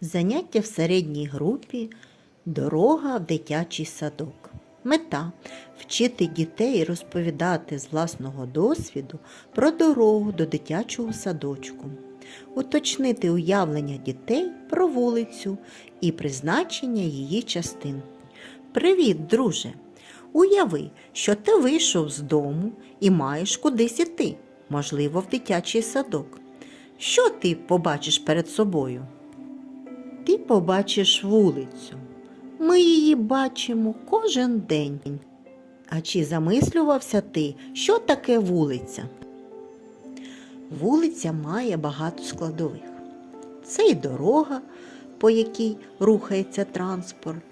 Заняття в середній групі Дорога в дитячий садок. Мета вчити дітей розповідати з власного досвіду про дорогу до дитячого садочку, уточнити уявлення дітей про вулицю і призначення її частин. Привіт, друже! Уяви, що ти вийшов з дому і маєш кудись іти, можливо, в дитячий садок. Що ти побачиш перед собою? Ти побачиш вулицю. Ми її бачимо кожен день. А чи замислювався ти, що таке вулиця? Вулиця має багато складових. Це і дорога, по якій рухається транспорт,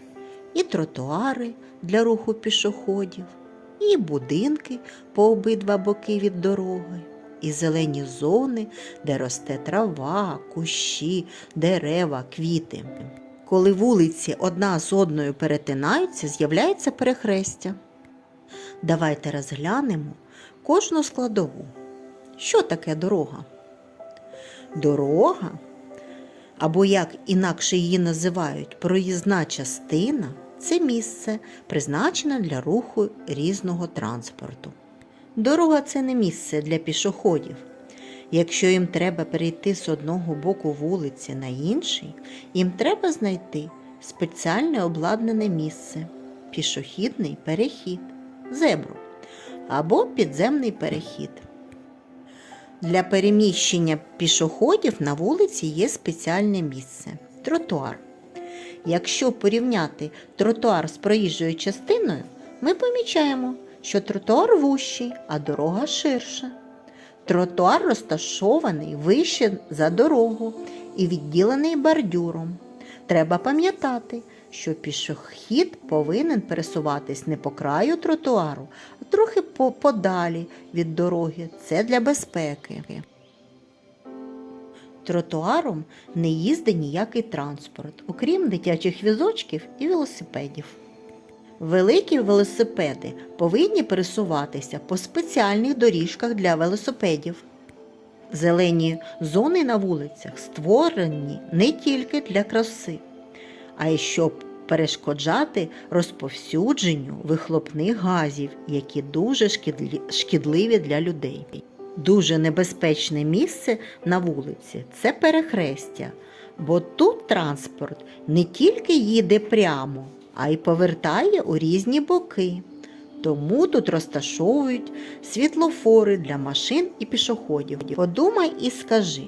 і тротуари для руху пішоходів, і будинки по обидва боки від дороги, і зелені зони, де росте трава, кущі, дерева, квіти. Коли вулиці одна з одною перетинаються, з'являється перехрестя. Давайте розглянемо кожну складову. Що таке дорога? Дорога, або як інакше її називають, проїзна частина це місце, призначене для руху різного транспорту. Дорога це не місце для пішоходів. Якщо їм треба перейти з одного боку вулиці на інший, їм треба знайти спеціальне обладнане місце, пішохідний перехід, зебру або підземний перехід. Для переміщення пішоходів на вулиці є спеціальне місце тротуар. Якщо порівняти тротуар з проїжджою частиною, ми помічаємо, що тротуар вущий, а дорога ширша. Тротуар розташований вище за дорогу і відділений бордюром. Треба пам'ятати, що пішохід повинен пересуватись не по краю тротуару, а трохи по- подалі від дороги. Це для безпеки. Тротуаром не їздить ніякий транспорт, окрім дитячих візочків і велосипедів. Великі велосипеди повинні пересуватися по спеціальних доріжках для велосипедів. Зелені зони на вулицях створені не тільки для краси, а й щоб перешкоджати розповсюдженню вихлопних газів, які дуже шкідливі для людей. Дуже небезпечне місце на вулиці це перехрестя, бо тут транспорт не тільки їде прямо, а й повертає у різні боки. Тому тут розташовують світлофори для машин і пішоходів. Подумай і скажи,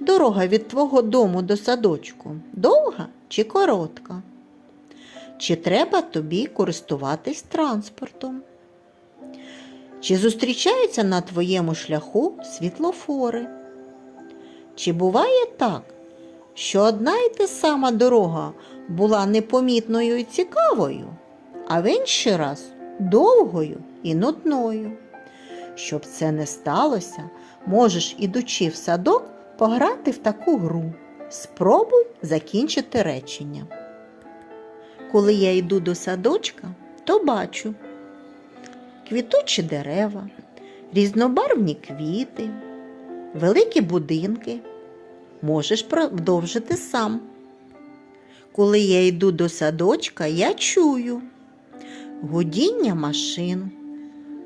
дорога від твого дому до садочку довга чи коротка? Чи треба тобі користуватись транспортом? Чи зустрічаються на твоєму шляху світлофори? Чи буває так, що одна й та сама дорога була непомітною і цікавою, а в інший раз довгою і нудною? Щоб це не сталося, можеш, ідучи в садок, пограти в таку гру. Спробуй закінчити речення. Коли я йду до садочка, то бачу квітучі дерева, різнобарвні квіти, великі будинки. Можеш продовжити сам. Коли я йду до садочка, я чую гудіння машин,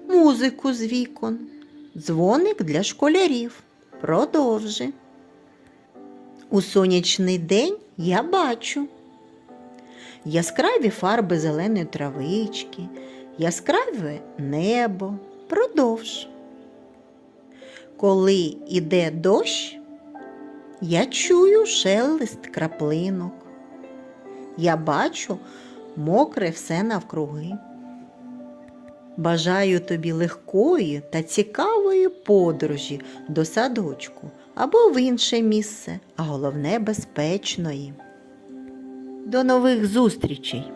музику з вікон, дзвоник для школярів. Продовжи. У сонячний день я бачу яскраві фарби зеленої травички, яскраве небо. Продовж. Коли іде дощ, я чую шелест краплинок. Я бачу мокре все навкруги. Бажаю тобі легкої та цікавої подорожі до садочку або в інше місце, а головне безпечної. До нових зустрічей!